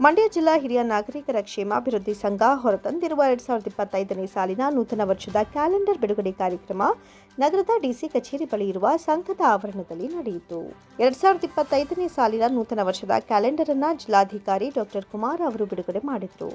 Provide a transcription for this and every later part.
ಮಂಡ್ಯ ಜಿಲ್ಲಾ ಹಿರಿಯ ನಾಗರಿಕರ ಕ್ಷೇಮಾಭಿವೃದ್ಧಿ ಸಂಘ ಹೊರತಂದಿರುವ ಎರಡ್ ಸಾವಿರದ ಇಪ್ಪತ್ತೈದನೇ ಸಾಲಿನ ನೂತನ ವರ್ಷದ ಕ್ಯಾಲೆಂಡರ್ ಬಿಡುಗಡೆ ಕಾರ್ಯಕ್ರಮ ನಗರದ ಡಿಸಿ ಕಚೇರಿ ಬಳಿ ಇರುವ ಸಂಘದ ಆವರಣದಲ್ಲಿ ನಡೆಯಿತು. ಎರಡ್ ಸಾವಿರದ ಇಪ್ಪತ್ತೈದನೇ ಸಾಲಿನ ನೂತನ ವರ್ಷದ ಕ್ಯಾಲೆಂಡರ್ ಅನ್ನ ಜಿಲ್ಲಾಧಿಕಾರಿ ಡಾಕ್ಟರ್ ಕುಮಾರ್ ಅವರು ಬಿಡುಗಡೆ ಮಾಡಿದರು.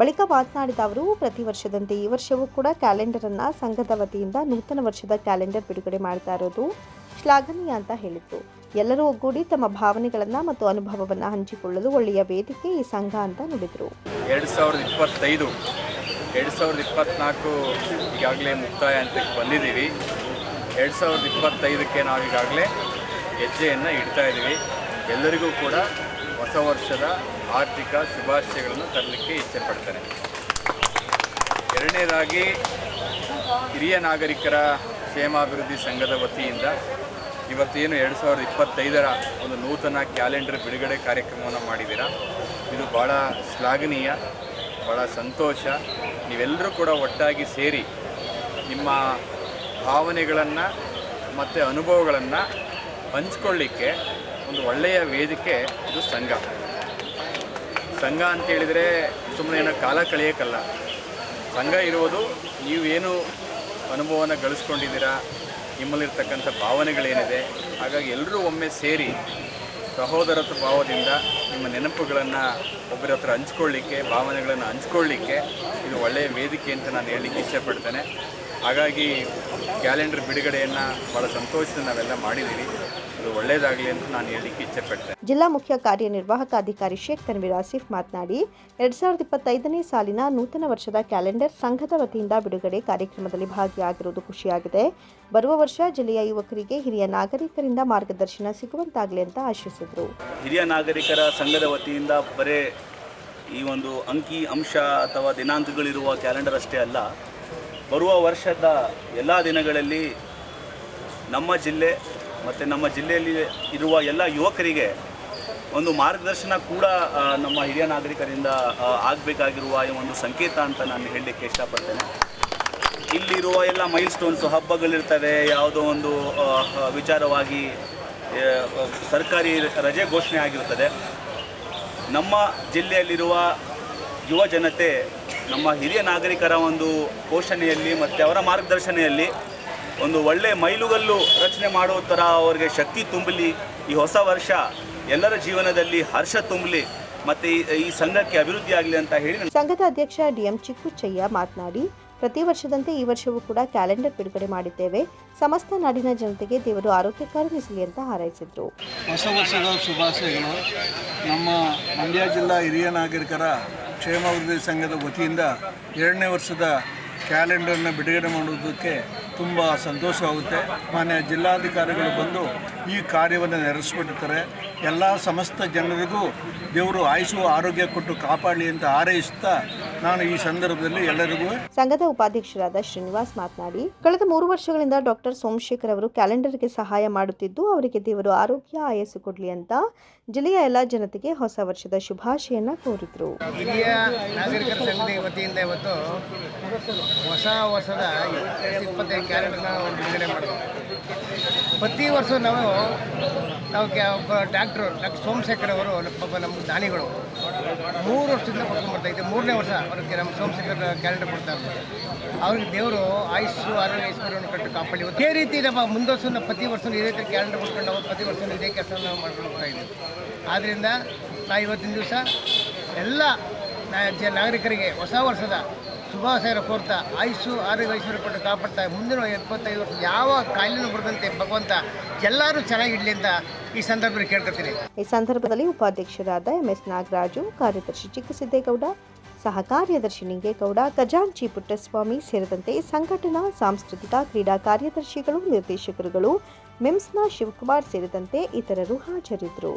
ಬಳಿಕ ಮಾತನಾಡಿದ ಅವರು, ಪ್ರತಿ ವರ್ಷದಂತೆ ಈ ವರ್ಷವೂ ಕೂಡ ಕ್ಯಾಲೆಂಡರ್ ಅನ್ನ ಸಂಘದ ವತಿಯಿಂದ ನೂತನ ವರ್ಷದ ಕ್ಯಾಲೆಂಡರ್ ಬಿಡುಗಡೆ ಮಾಡ್ತಾ ಇರೋದು ಶ್ಲಾಘನೀಯ ಅಂತ ಹೇಳಿದ್ರು. ಎಲ್ಲರೂ ಒಗ್ಗೂಡಿ ತಮ್ಮ ಭಾವನೆಗಳನ್ನ ಮತ್ತು ಅನುಭವವನ್ನ ಹಂಚಿಕೊಳ್ಳಲು ಒಳ್ಳೆಯ ವೇದಿಕೆ ಈ ಸಂಘ ಅಂತ ನುಡಿದರು. ಎರಡು ಸಾವಿರದ ಇಪ್ಪತ್ತೈದು, ಎರಡು ಸಾವಿರದ ಇಪ್ಪತ್ತ್ನಾಲ್ಕು ಈಗಾಗಲೇ ಮುಕ್ತಾಯ ಅಂತ ಬಂದಿದ್ದೀವಿ. ಎರಡು ಸಾವಿರದ ಇಪ್ಪತ್ತೈದಕ್ಕೆ ನಾವು ಈಗಾಗಲೇ ಹೆಜ್ಜೆಯನ್ನು ಇಡ್ತಾ ಇದ್ದೀವಿ. ಎಲ್ಲರಿಗೂ ಕೂಡ ಹೊಸ ವರ್ಷದ ಆರ್ಥಿಕ ಶುಭಾಶಯಗಳನ್ನು ತರಲಿಕ್ಕೆ ಇಚ್ಛೆ ಪಡ್ತೇನೆ ಎರಡನೇದಾಗಿ, ಹಿರಿಯ ನಾಗರಿಕರ ಕ್ಷೇಮಾಭಿವೃದ್ಧಿ ಸಂಘದ ವತಿಯಿಂದ ಇವತ್ತೇನು ಎರಡು ಸಾವಿರದ ಇಪ್ಪತ್ತೈದರ ಒಂದು ನೂತನ ಕ್ಯಾಲೆಂಡರ್ ಬಿಡುಗಡೆ ಕಾರ್ಯಕ್ರಮವನ್ನು ಮಾಡಿದ್ದೀರಾ? ಇದು ಭಾಳ ಶ್ಲಾಘನೀಯ, ಭಾಳ ಸಂತೋಷ. ನೀವೆಲ್ಲರೂ ಕೂಡ ಒಟ್ಟಾಗಿ ಸೇರಿ ನಿಮ್ಮ ಭಾವನೆಗಳನ್ನು ಮತ್ತು ಅನುಭವಗಳನ್ನು ಹಂಚ್ಕೊಳ್ಳಿಕ್ಕೆ ಒಂದು ಒಳ್ಳೆಯ ವೇದಿಕೆ ಇದು ಸಂಘ. ಸಂಘ ಅಂತೇಳಿದರೆ ಸುಮ್ಮನೆ ಏನೋ ಕಾಲ ಕಳೆಯೋಕ್ಕಲ್ಲ. ಸಂಘ ಇರುವುದು ನೀವೇನು ಅನುಭವನ ಗಳಿಸ್ಕೊಂಡಿದ್ದೀರಾ, ನಿಮ್ಮಲ್ಲಿರ್ತಕ್ಕಂಥ ಭಾವನೆಗಳೇನಿದೆ, ಹಾಗಾಗಿ ಎಲ್ಲರೂ ಒಮ್ಮೆ ಸೇರಿ ಸಹೋದರತ್ವ ಭಾವದಿಂದ ನಿಮ್ಮ ನೆನಪುಗಳನ್ನು ಒಬ್ಬರ ಹತ್ರ ಹಂಚ್ಕೊಳ್ಳಿಕ್ಕೆ, ಭಾವನೆಗಳನ್ನು ಹಂಚ್ಕೊಳ್ಳಿಕ್ಕೆ ಇದು ಒಳ್ಳೆಯ ವೇದಿಕೆ ಅಂತ ನಾನು ಹೇಳಲಿಕ್ಕೆ ಇಷ್ಟಪಡ್ತೇನೆ. ಹಾಗಾಗಿ ಕ್ಯಾಲೆಂಡರ್ ಬಿಡುಗಡೆಯನ್ನು ಭಾಳ ಸಂತೋಷದಿಂದ ನಾವೆಲ್ಲ ಮಾಡಿದ್ದೀವಿ. ಅದು ಒಳ್ಳೆಯದಾಗಲಿ ಅಂತ ನಾನು ಹೇಳಲಿಕ್ಕೆ ಇಚ್ಛೆಪಡ್ತೇನೆ. ಜಿಲ್ಲಾ ಮುಖ್ಯ ಕಾರ್ಯನಿರ್ವಾಹಕ ಅಧಿಕಾರಿ ಶೇಖ್ ತನ್ವೀರ್ ಆಸಿಫ್ ಮಾತನಾಡಿ ಎರಡ್ ಸಾವಿರದ ಇಪ್ಪತ್ತೈದನೇ ಸಾಲಿನ ನೂತನ ವರ್ಷದ ಕ್ಯಾಲೆಂಡರ್ ಸಂಘದ ವತಿಯಿಂದ ಬಿಡುಗಡೆ ಕಾರ್ಯಕ್ರಮದಲ್ಲಿ ಭಾಗಿಯಾಗಿರುವುದು ಖುಷಿಯಾಗಿದೆ. ಬರುವ ವರ್ಷ ಜಿಲ್ಲೆಯ ಯುವಕರಿಗೆ ಹಿರಿಯ ನಾಗರಿಕರಿಂದ ಮಾರ್ಗದರ್ಶನ ಸಿಗುವಂತಾಗಲಿ ಅಂತ ಆಶಿಸಿದರು. ಹಿರಿಯ ನಾಗರಿಕರ ಸಂಘದ ವತಿಯಿಂದ ಬರೇ ಈ ಒಂದು ಅಂಕಿ ಅಂಶ ಅಥವಾ ದಿನಾಂಕಗಳಿರುವ ಕ್ಯಾಲೆಂಡರ್ ಅಷ್ಟೇ ಅಲ್ಲ ಬರುವ ವರ್ಷದ ಎಲ್ಲ ದಿನಗಳಲ್ಲಿ ನಮ್ಮ ಜಿಲ್ಲೆ ಮತ್ತು ನಮ್ಮ ಜಿಲ್ಲೆಯಲ್ಲಿ ಇರುವ ಎಲ್ಲ ಯುವಕರಿಗೆ ಒಂದು ಮಾರ್ಗದರ್ಶನ ಕೂಡ ನಮ್ಮ ಹಿರಿಯ ನಾಗರಿಕರಿಂದ ಆಗಬೇಕಾಗಿರುವ ಈ ಒಂದು ಸಂಕೇತ ಅಂತ ನಾನು ಹೇಳಲಿಕ್ಕೆ ಇಷ್ಟಪಡ್ತೇನೆ. ಇಲ್ಲಿರುವ ಎಲ್ಲ ಮೈಲ್ ಸ್ಟೋನ್ಸು ಹಬ್ಬಗಳಿರ್ತವೆ, ಯಾವುದೋ ಒಂದು ವಿಚಾರವಾಗಿ ಸರ್ಕಾರಿ ರಜೆ ಘೋಷಣೆ ಆಗಿರುತ್ತದೆ ನಮ್ಮ ಜಿಲ್ಲೆಯಲ್ಲಿರುವ ಯುವ ಜನತೆ, ನಮ್ಮ ಹಿರಿಯ ನಾಗರಿಕರ ಒಂದು ಪೋಷಣೆಯಲ್ಲಿ ಮತ್ತು ಅವರ ಮಾರ್ಗದರ್ಶನೆಯಲ್ಲಿ ಒಂದು ಒಳ್ಳೆಯ ಮೈಲುಗಲ್ಲು ರಚನೆ ಮಾಡುವ ಥರ ಅವರಿಗೆ ಶಕ್ತಿ ತುಂಬಲಿ. ಈ ಹೊಸ ವರ್ಷ ಎಲ್ಲರ ಜೀವನದಲ್ಲಿ ಹರ್ಷ ತುಂಬಲಿ. ಮತ್ತೆ ಈ ಈ ಸಂಘಕ್ಕೆ ಅಭಿವೃದ್ಧಿ ಆಗಲಿ ಅಂತ ಹೇಳಿ ಸಂಘದ ಅಧ್ಯಕ್ಷ ಡಿಎಂ ಚಿಕ್ಕುಚ್ಚಯ್ಯ ಮಾತನಾಡಿ ಪ್ರತಿ ವರ್ಷದಂತೆ ಈ ವರ್ಷವೂ ಕೂಡ ಕ್ಯಾಲೆಂಡರ್ ಬಿಡುಗಡೆ ಮಾಡಿದ್ದೇವೆ. ಸಮಸ್ತ ನಾಡಿನ ಜನತೆಗೆ ದೇವರು ಆರೋಗ್ಯ ಕಾರಣಿಸಲಿ ಅಂತ ಹಾರೈಸಿದರು. ಹೊಸ ವರ್ಷದ ಶುಭಾಶಯಗಳು. ನಮ್ಮ ಮಂಡ್ಯ ಜಿಲ್ಲಾ ಹಿರಿಯ ನಾಗರಿಕರ ಕ್ಷೇಮಾಭಿವೃದ್ಧಿ ಸಂಘದ ವತಿಯಿಂದ ಎರಡನೇ ವರ್ಷದ ಕ್ಯಾಲೆಂಡರ್ನ ಬಿಡುಗಡೆ ಮಾಡುವುದಕ್ಕೆ ತುಂಬ ಸಂತೋಷವಾಗುತ್ತೆ ಮಾನ್ಯ ಜಿಲ್ಲಾಧಿಕಾರಿಗಳು ಬಂದು ಈ ಕಾರ್ಯವನ್ನು ನೆರವೇರಿಸ್ಬಿಟ್ಟಿರ್ತಾರೆ. ಎಲ್ಲ ಸಮಸ್ತ ಜನರಿಗೂ ದೇವರು ಆಯುಷು ಆರೋಗ್ಯ ಕೊಟ್ಟು ಕಾಪಾಡಲಿ ಅಂತ ಹಾರೈಸುತ್ತಾ ನಾನು ಈ ಸಂದರ್ಭದಲ್ಲಿ ಎಲ್ಲರಿಗೂ ಸಂಘದ ಉಪಾಧ್ಯಕ್ಷರಾದ ಶ್ರೀನಿವಾಸ್ ಮಾತನಾಡಿ ಕಳೆದ ಮೂರು ವರ್ಷಗಳಿಂದ ಡಾಕ್ಟರ್ ಸೋಮಶೇಖರ್ ಅವರು ಕ್ಯಾಲೆಂಡರ್ಗೆ ಸಹಾಯ ಮಾಡುತ್ತಿದ್ದು ಅವರಿಗೆ ದೇವರು ಆರೋಗ್ಯ ಆಯಸ್ಸು ಕೊಡಲಿ ಅಂತ ಜಿಲ್ಲೆಯ ಎಲ್ಲ ಜನತೆಗೆ ಹೊಸ ವರ್ಷದ ಶುಭಾಶಯನ್ನ ಕೋರಿದ್ರು. ಹಿರಿಯ ನಾಗರಿಕರ ಸಂಘದ ವತಿಯಿಂದ ಇವತ್ತು ಹೊಸ ವರ್ಷದ ಇಪ್ಪತ್ತೈದು ಕ್ಯಾಲೆಂಡರ್ನ ಒಂದು ಬಿಡುಗಡೆ ಮಾಡಿದ್ವಿ ಪ್ರತಿ ವರ್ಷ ನಾವು ನಾವು ಕ್ಯಾ, ಒಬ್ಬ ಡಾಕ್ಟ್ರು ಡಾಕ್ಟರ್ ಸೋಮಶೇಖರ್ ಅವರು ಪಾಪ ನಮ್ಮ ದಾನಿಗಳು, ಮೂರು ವರ್ಷದಿಂದ ಕೊಡ್ಕೊಂಡು ಇದ್ದೆ. ಮೂರನೇ ವರ್ಷ ಅವ್ರಿಗೆ ನಮ್ಮ ಸೋಮಶೇಖರ್ ಕ್ಯಾಲೆಂಡರ್ ಕೊಡ್ತಾ ಇರ್ತಾರೆ ಅವ್ರಿಗೆ ದೇವರು ಆಯುಷು ಆರೋಗ್ಯ, ಐಶ್ವರ್ಯವನ್ನು ಕಟ್ಟು ಕಾಪಾಡಿ. ಅದೇ ರೀತಿ ನಮ್ಮ ಮುಂದೆ ನಾವು ಪ್ರತಿ ವರ್ಷ ಇದೇ ರೀತಿ ಕ್ಯಾಲೆಂಡರ್ ಕೊಟ್ಕೊಂಡು ನಾವು ಪ್ರತಿ ವರ್ಷ ಇದೇ ಕೆಲಸ ನಾವು ಮಾಡ್ಕೊಂಡು ಹೋಗ್ತಾ ಇದ್ದೀವಿ ಆದ್ದರಿಂದ ನಾ ಇವತ್ತಿನ ದಿವಸ ಎಲ್ಲ ನಾಗರಿಕರಿಗೆ ಹೊಸ ವರ್ಷದ ಶುಭಾಶಯ ಕೋರ್ತಾ ಆಯುಸ್ಸು ಆರೋಗ್ಯ ಐಶ್ವರ್ಯ ಕೊಟ್ಟು ಕಾಪಾಡ್ತಾ ಮುಂದಿನ ಎಪ್ಪತ್ತೈದು ವರ್ಷ ಯಾವ ಕಾಯಿಲೆನೂ ಬರದಂತೆ ಭಗವಂತ ಎಲ್ಲರೂ ಚೆನ್ನಾಗಿಡ್ಲಿ ಅಂತ ಈ ಸಂದರ್ಭದಲ್ಲಿ ಕೇಳ್ಕೊತೀನಿ. ಈ ಸಂದರ್ಭದಲ್ಲಿ ಉಪಾಧ್ಯಕ್ಷರಾದ ಎಂಎಸ್ ನಾಗರಾಜು, ಕಾರ್ಯದರ್ಶಿ ಚಿಕ್ಕಸಿದ್ದೇಗೌಡ ಸಹ ಕಾರ್ಯದರ್ಶಿ ನಿಂಗೇಗೌಡ, ಖಜಾಂಚಿ ಪುಟ್ಟಸ್ವಾಮಿ ಸೇರಿದಂತೆ ಸಂಘಟನಾ, ಸಾಂಸ್ಕೃತಿಕ, ಕ್ರೀಡಾ ಕಾರ್ಯದರ್ಶಿಗಳು, ನಿರ್ದೇಶಕರುಗಳು, ಮಿಮ್ಸ್ನ ಶಿವಕುಮಾರ್ ಸೇರಿದಂತೆ ಇತರರು ಹಾಜರಿದ್ದರು.